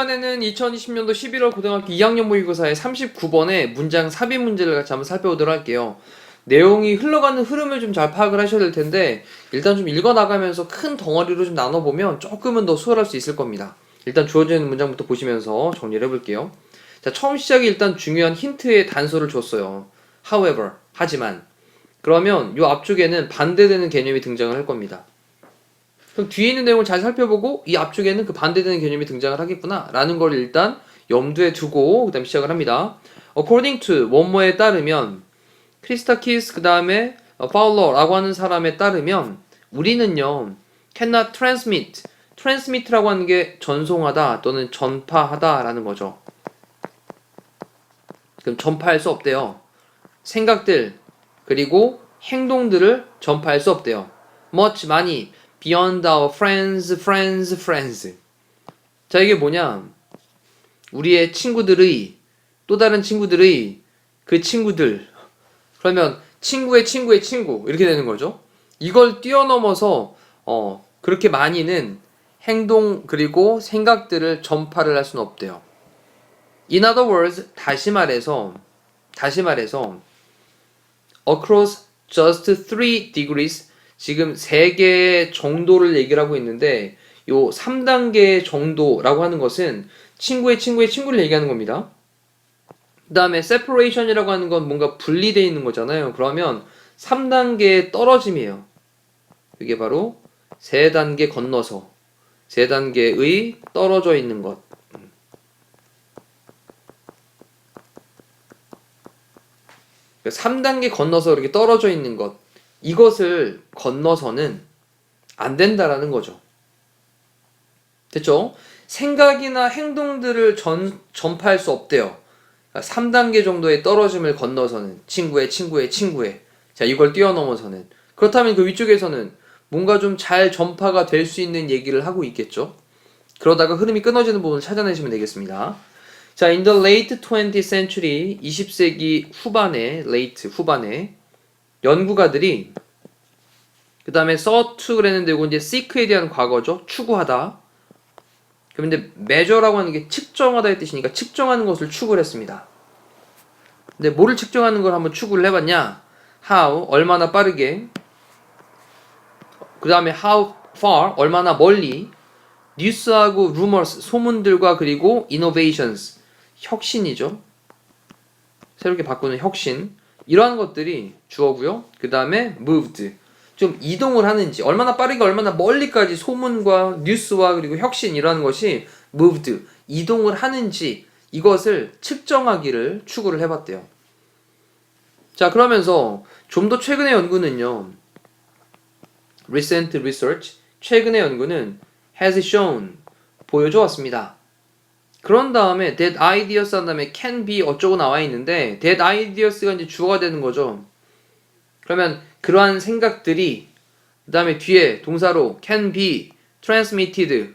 시간에는 2020년도 11월 고등학교 2학년 모의고사의 39번의 문장 삽입 문제를 같이 한번 살펴보도록 할게요. 내용이 흘러가는 흐름을 좀 잘 파악을 하셔야 될 텐데 일단 좀 읽어 나가면서 큰 덩어리로 좀 나눠 보면 조금은 더 수월할 수 있을 겁니다. 일단 주어져 있는 문장부터 보시면서 정리를 해볼게요. 자 처음 시작에 일단 중요한 힌트의 단서를 줬어요. However 하지만 그러면 요 앞쪽에는 반대되는 개념이 등장을 할 겁니다. 그럼 뒤에 있는 내용을 잘 살펴보고 이 앞쪽에는 그 반대되는 개념이 등장을 하겠구나 라는 걸 일단 염두에 두고 그 다음 시작을 합니다. According to 원모에 따르면 크리스타키스 그 다음에 파울러라고 하는 사람에 따르면 우리는요 cannot transmit transmit라고 하는 게 전송하다 또는 전파하다 라는 거죠. 그럼 전파할 수 없대요. 생각들 그리고 행동들을 전파할 수 없대요. much 많이 beyond our friends, friends, friends. 자 이게 뭐냐? 우리의 친구들의 또 다른 친구들의 그 친구들 그러면 친구의 친구의 친구 이렇게 되는 거죠. 이걸 뛰어넘어서 어 그렇게 많이는 행동 그리고 생각들을 전파를 할 수는 없대요. In other words, 다시 말해서 다시 말해서 across just three degrees 지금 세 개의 정도를 얘기를 하고 있는데 요 3단계 정도라고 하는 것은 친구의 친구의 친구를 얘기하는 겁니다. 그 다음에 separation이라고 하는 건 뭔가 분리되어 있는 거잖아요. 그러면 3단계의 떨어짐이에요. 이게 바로 세 단계 건너서 세 단계의 떨어져 있는 것. 3단계 건너서 이렇게 떨어져 있는 것. 이것을 건너서는 안 된다라는 거죠. 됐죠? 생각이나 행동들을 전, 전파할 수 없대요. 3단계 정도의 떨어짐을 건너서는 친구의 친구의 친구의 자 이걸 뛰어넘어서는 그렇다면 그 위쪽에서는 뭔가 좀 잘 전파가 될 수 있는 얘기를 하고 있겠죠. 그러다가 흐름이 끊어지는 부분을 찾아내시면 되겠습니다. 자, in the late 20th century, 20세기 후반에, late 후반에 연구가들이 그 다음에 to 그랬는데 이거 이제 seek에 대한 과거죠. 추구하다. 이제 measure라고 하는 게 측정하다의 뜻이니까 측정하는 것을 추구를 했습니다. 근데 뭐를 측정하는 걸 한번 추구를 해봤냐? how 얼마나 빠르게 그 다음에 how far 얼마나 멀리 뉴스하고 rumors 소문들과 그리고 innovations 혁신이죠. 새롭게 바꾸는 혁신 이러한 것들이 주어고요. 그 다음에 moved 좀 이동을 하는지 얼마나 빠르게 얼마나 멀리까지 소문과 뉴스와 그리고 혁신 이라는 것이 moved 이동을 하는지 이것을 측정하기를 추구를 해봤대요. 자 그러면서 좀 더 최근의 연구는요. recent research 최근의 연구는 has shown 보여줘 왔습니다. 그런 다음에 that ideas 한 다음에 can be 어쩌고 나와 있는데 that ideas가 이제 주어가 되는 거죠. 그러면 그러한 생각들이 그 다음에 뒤에 동사로 can be transmitted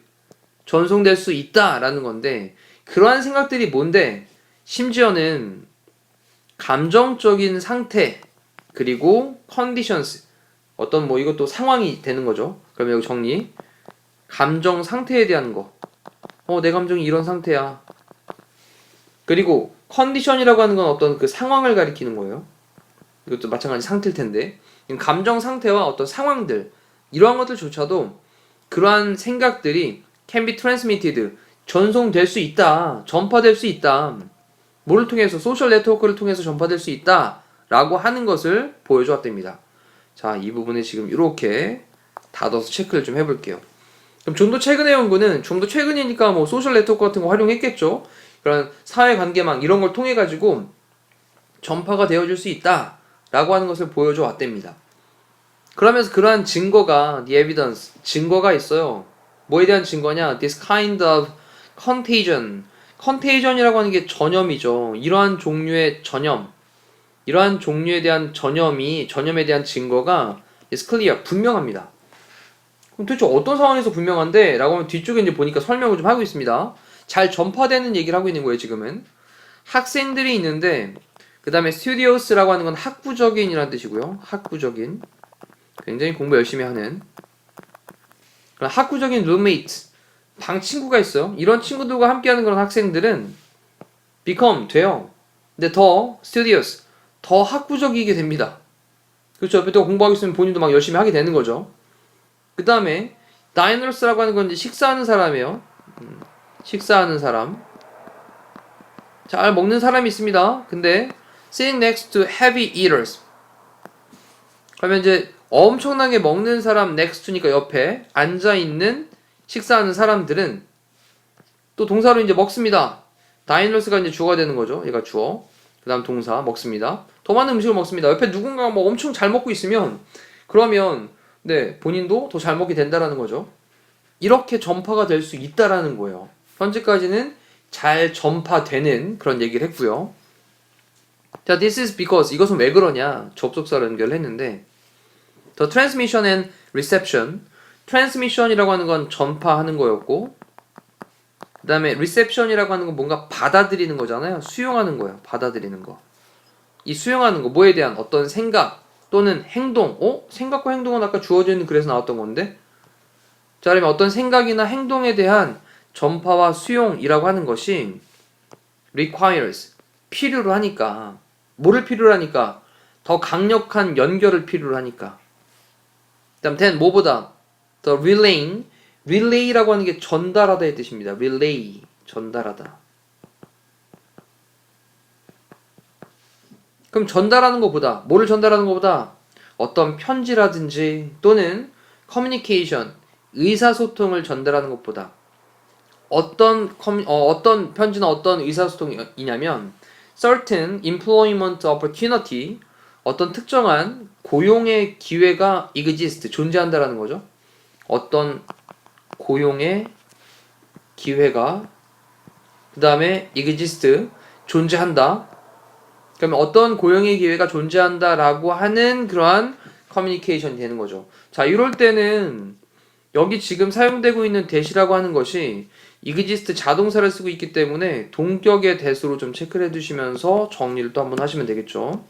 전송될 수 있다라는 건데 그러한 생각들이 뭔데 심지어는 감정적인 상태 그리고 conditions 어떤 뭐 이것도 상황이 되는 거죠. 그러면 여기 정리 감정 상태에 대한 거. 어, 내 감정이 이런 상태야. 그리고 컨디션이라고 하는 건 어떤 그 상황을 가리키는 거예요. 이것도 마찬가지 상태일 텐데. 감정 상태와 어떤 상황들, 이러한 것들조차도 그러한 생각들이 can be transmitted, 전송될 수 있다, 전파될 수 있다. 뭐를 통해서, 소셜 네트워크를 통해서 전파될 수 있다. 라고 하는 것을 보여주었답니다. 자, 이 부분에 지금 이렇게 닫아서 체크를 좀 해볼게요. 그럼 좀 더 최근의 연구는 좀 더 최근이니까 뭐 소셜 네트워크 같은 거 활용했겠죠. 그런 사회 관계망 이런 걸 통해 가지고 전파가 되어줄 수 있다라고 하는 것을 보여줘 왔답니다. 그러면서 그러한 증거가 the evidence 증거가 있어요. 뭐에 대한 증거냐? This kind of contagion. contagion이라고 하는 게 전염이죠. 이러한 종류의 전염, 이러한 종류에 대한 전염이 전염에 대한 증거가 is clear 분명합니다. 그럼 도대체 어떤 상황에서 분명한데? 라고 하면 뒤쪽에 이제 보니까 설명을 좀 하고 있습니다. 잘 전파되는 얘기를 하고 있는 거예요, 지금은. 학생들이 있는데, 그 다음에 studious라고 하는 건 학구적인이라는 뜻이고요. 학구적인. 굉장히 공부 열심히 하는. 학구적인 roommate. 방 친구가 있어요. 이런 친구들과 함께하는 그런 학생들은 become 돼요. 근데 더 studious, 더 학구적이게 됩니다. 그렇죠. 옆에 또 공부하고 있으면 본인도 막 열심히 하게 되는 거죠. 그 다음에 diners라고 하는 건 이제 식사하는 사람이에요. 음, 식사하는 사람. 잘 먹는 사람이 있습니다. 근데 sitting next to heavy eaters. 그러면 이제 엄청나게 먹는 사람 next to니까 옆에 앉아 있는 식사하는 사람들은 또 동사로 이제 먹습니다. 다이너스가 이제 주어가 되는 거죠. 얘가 주어. 그다음 동사 먹습니다. 더 많은 음식을 먹습니다. 옆에 누군가가 뭐 엄청 잘 먹고 있으면 그러면 네 본인도 더 잘 먹게 된다라는 거죠. 이렇게 전파가 될 수 있다라는 거예요. 현재까지는 잘 전파되는 그런 얘기를 했고요. 자, this is because 이것은 왜 그러냐 접속사를 연결했는데 the transmission and reception transmission이라고 하는 건 전파하는 거였고 그 다음에 reception이라고 하는 건 뭔가 받아들이는 거잖아요. 수용하는 거예요. 받아들이는 거. 이 수용하는 거 뭐에 대한 어떤 생각 또는 행동 어? 생각과 행동은 아까 주어져 있는 글에서 나왔던 건데 자 그러면 어떤 생각이나 행동에 대한 전파와 수용이라고 하는 것이 requires 필요로 하니까 뭐를 필요로 하니까 더 강력한 연결을 필요로 하니까 그다음 then 뭐보다 the relaying relay라고 하는 게 전달하다의 뜻입니다. relay 전달하다. 그럼 전달하는 것보다 뭐를 전달하는 것보다 어떤 편지라든지 또는 communication 의사소통을 전달하는 것보다 어떤 커뮤, 어, 어떤 편지나 어떤 의사소통이냐면 certain employment opportunity 어떤 특정한 고용의 기회가 exist 존재한다라는 거죠. 어떤 고용의 기회가 그 다음에 exist 존재한다. 그러면 어떤 고용의 기회가 존재한다라고 하는 그러한 커뮤니케이션이 되는 거죠. 자, 이럴 때는 여기 지금 사용되고 있는 대시라고 하는 것이 exist 자동사를 쓰고 있기 때문에 동격의 대수로 좀 체크를 해두시면서 정리를 또 한번 하시면 되겠죠.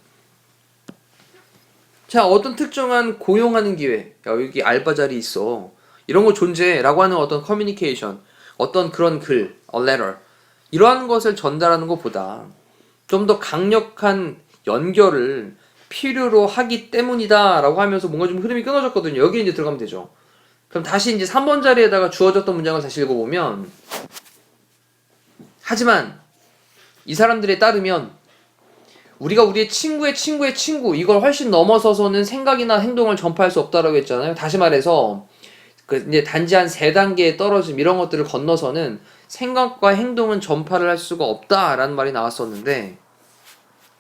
자, 어떤 특정한 고용하는 기회. 야, 여기 알바 자리 있어. 이런 거 존재라고 하는 어떤 커뮤니케이션, 어떤 그런 글, a letter. 이러한 것을 전달하는 것보다 좀 더 강력한 연결을 필요로 하기 때문이다라고 하면서 뭔가 좀 흐름이 끊어졌거든요. 여기 이제 들어가면 되죠. 그럼 다시 이제 3번 자리에다가 주어졌던 문장을 다시 읽어보면 하지만 이 사람들에 따르면 우리가 우리의 친구의 친구의 친구 이걸 훨씬 넘어서서는 생각이나 행동을 전파할 수 없다라고 했잖아요. 다시 말해서 그 이제 단지 한 세 단계의 떨어짐 이런 것들을 건너서는 생각과 행동은 전파를 할 수가 없다라는 말이 나왔었는데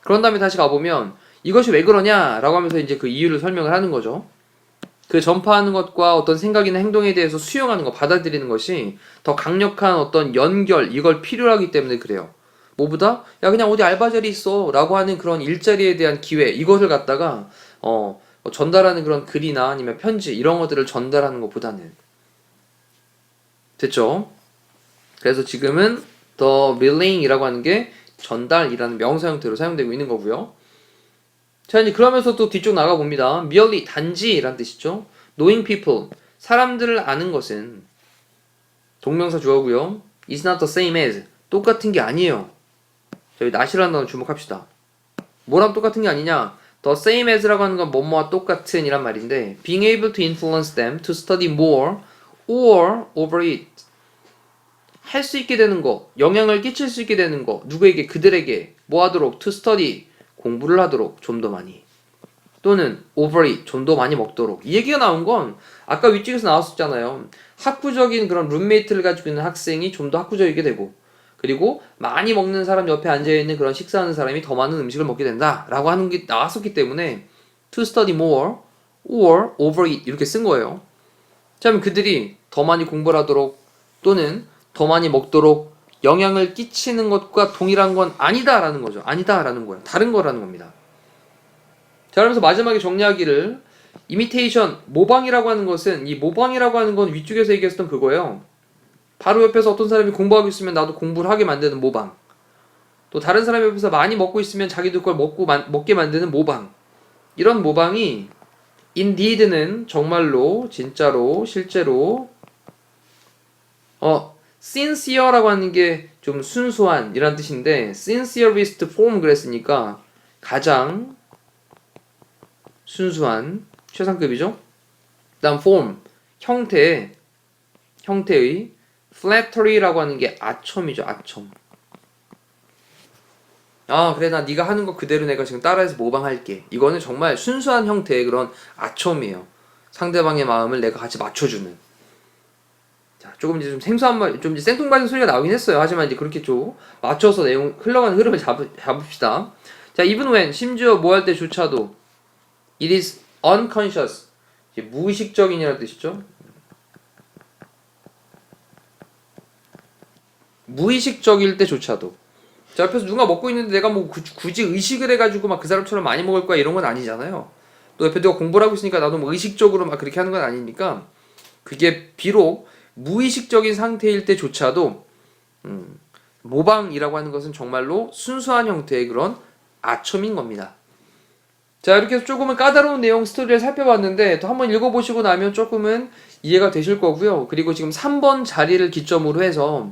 그런 다음에 다시 가보면 이것이 왜 그러냐라고 하면서 이제 그 이유를 설명을 하는 거죠. 그 전파하는 것과 어떤 생각이나 행동에 대해서 수용하는 것, 받아들이는 것이 더 강력한 어떤 연결, 이걸 필요로 하기 때문에 그래요. 뭐보다? 야, 그냥 어디 알바 자리 있어. 라고 하는 그런 일자리에 대한 기회, 이것을 갖다가, 어, 전달하는 그런 글이나 아니면 편지, 이런 것들을 전달하는 것보다는. 됐죠? 그래서 지금은 the relaying이라고 하는 게 전달이라는 명사 형태로 사용되고 있는 거고요. 자, 이제 그러면서 또 뒤쪽 나가 봅니다. merely 단지라는 뜻이죠. knowing people 사람들을 아는 것은 동명사 주어고요. is not the same as 똑같은 게 아니에요. 저희 not이라는 단어 주목합시다. 뭐랑 똑같은 게 아니냐? the same as라고 하는 건 뭐뭐와 똑같은 이란 말인데 being able to influence them to study more or over it 할 수 있게 되는 거, 영향을 끼칠 수 있게 되는 거, 누구에게 그들에게 뭐 하도록 to study 공부를 하도록 좀 더 많이 또는 overeat 좀 더 많이 먹도록. 이 얘기가 나온 건 아까 위쪽에서 나왔었잖아요. 학구적인 그런 룸메이트를 가지고 있는 학생이 좀 더 학구적이게 되고 그리고 많이 먹는 사람 옆에 앉아 있는 그런 식사하는 사람이 더 많은 음식을 먹게 된다 라고 하는 게 나왔었기 때문에 to study more or overeat 이렇게 쓴 거예요. 자 그럼 그들이 더 많이 공부를 하도록 또는 더 많이 먹도록 영향을 끼치는 것과 동일한 건 아니다라는 거죠. 아니다라는 거예요. 다른 거라는 겁니다. 자, 그러면서 마지막에 정리하기를 이미테이션, 모방이라고 하는 것은 이 모방이라고 하는 건 위쪽에서 얘기했었던 그거예요. 바로 옆에서 어떤 사람이 공부하고 있으면 나도 공부를 하게 만드는 모방. 또 다른 사람 옆에서 많이 먹고 있으면 자기도 그걸 먹고 만- 먹게 만드는 모방. 이런 모방이 indeed는 정말로 진짜로 실제로 어 sincere라고 하는 게 좀 순수한 이란 뜻인데 sincerest form 그랬으니까 가장 순수한 최상급이죠. 그다음 form 형태 형태의 flattery라고 하는 게 아첨이죠. 아첨. 아 그래 나 네가 하는 거 그대로 내가 지금 따라해서 모방할게. 이거는 정말 순수한 형태의 그런 아첨이에요. 상대방의 마음을 내가 같이 맞춰주는. 자 조금 이제 좀 생소한 말, 좀 이제 생뚱맞은 소리가 나오긴 했어요. 하지만 이제 그렇게 좀 맞춰서 내용 흘러가는 흐름을 잡, 잡읍시다. 자 even when 심지어 뭐 할 때조차도 it is unconscious 이제 무의식적인이라는 뜻이죠. 무의식적일 때조차도 자 옆에서 누가 먹고 있는데 내가 뭐 구- 굳이 의식을 해가지고 막 그 사람처럼 많이 먹을 거야 이런 건 아니잖아요. 또 옆에 누가 공부를 하고 있으니까 나도 뭐 의식적으로 막 그렇게 하는 건 아니니까 그게 비록 무의식적인 상태일 때조차도 음, 모방이라고 하는 것은 정말로 순수한 형태의 그런 아첨인 겁니다. 자 이렇게 해서 조금은 까다로운 내용 스토리를 살펴봤는데 또 한번 읽어보시고 나면 조금은 이해가 되실 거고요. 그리고 지금 3번 자리를 기점으로 해서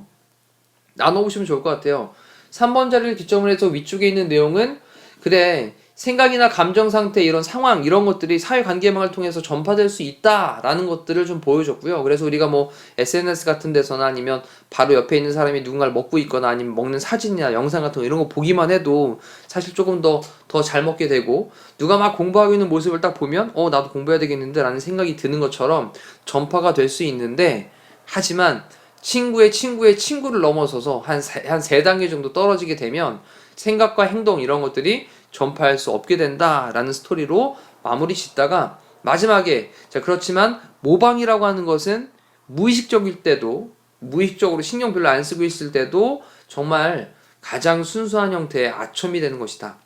나눠보시면 좋을 것 같아요. 3번 자리를 기점으로 해서 위쪽에 있는 내용은 그래 생각이나 감정 상태 이런 상황 이런 것들이 사회 관계망을 통해서 전파될 수 있다라는 것들을 좀 보여줬고요. 그래서 우리가 뭐 SNS 같은 데서나 아니면 바로 옆에 있는 사람이 누군가를 먹고 있거나 아니면 먹는 사진이나 영상 같은 거 이런 거 보기만 해도 사실 조금 더 더 잘 먹게 되고 누가 막 공부하고 있는 모습을 딱 보면 어 나도 공부해야 되겠는데라는 생각이 드는 것처럼 전파가 될 수 있는데 하지만 친구의 친구의 친구를 넘어서서 한 한 세 단계 정도 떨어지게 되면 생각과 행동 이런 것들이 전파할 수 없게 된다라는 스토리로 마무리 짓다가 마지막에 자 그렇지만 모방이라고 하는 것은 무의식적일 때도 무의식적으로 신경 별로 안 쓰고 있을 때도 정말 가장 순수한 형태의 아첨이 되는 것이다.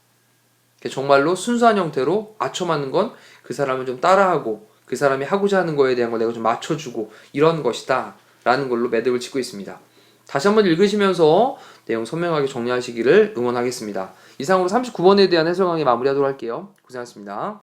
정말로 순수한 형태로 아첨하는 건 그 사람을 좀 따라하고 그 사람이 하고자 하는 거에 대한 걸 내가 좀 맞춰주고 이런 것이다. 라는 걸로 매듭을 짓고 있습니다. 다시 한번 읽으시면서 내용 선명하게 정리하시기를 응원하겠습니다. 이상으로 39번에 대한 해설 강의 마무리하도록 할게요. 고생하셨습니다.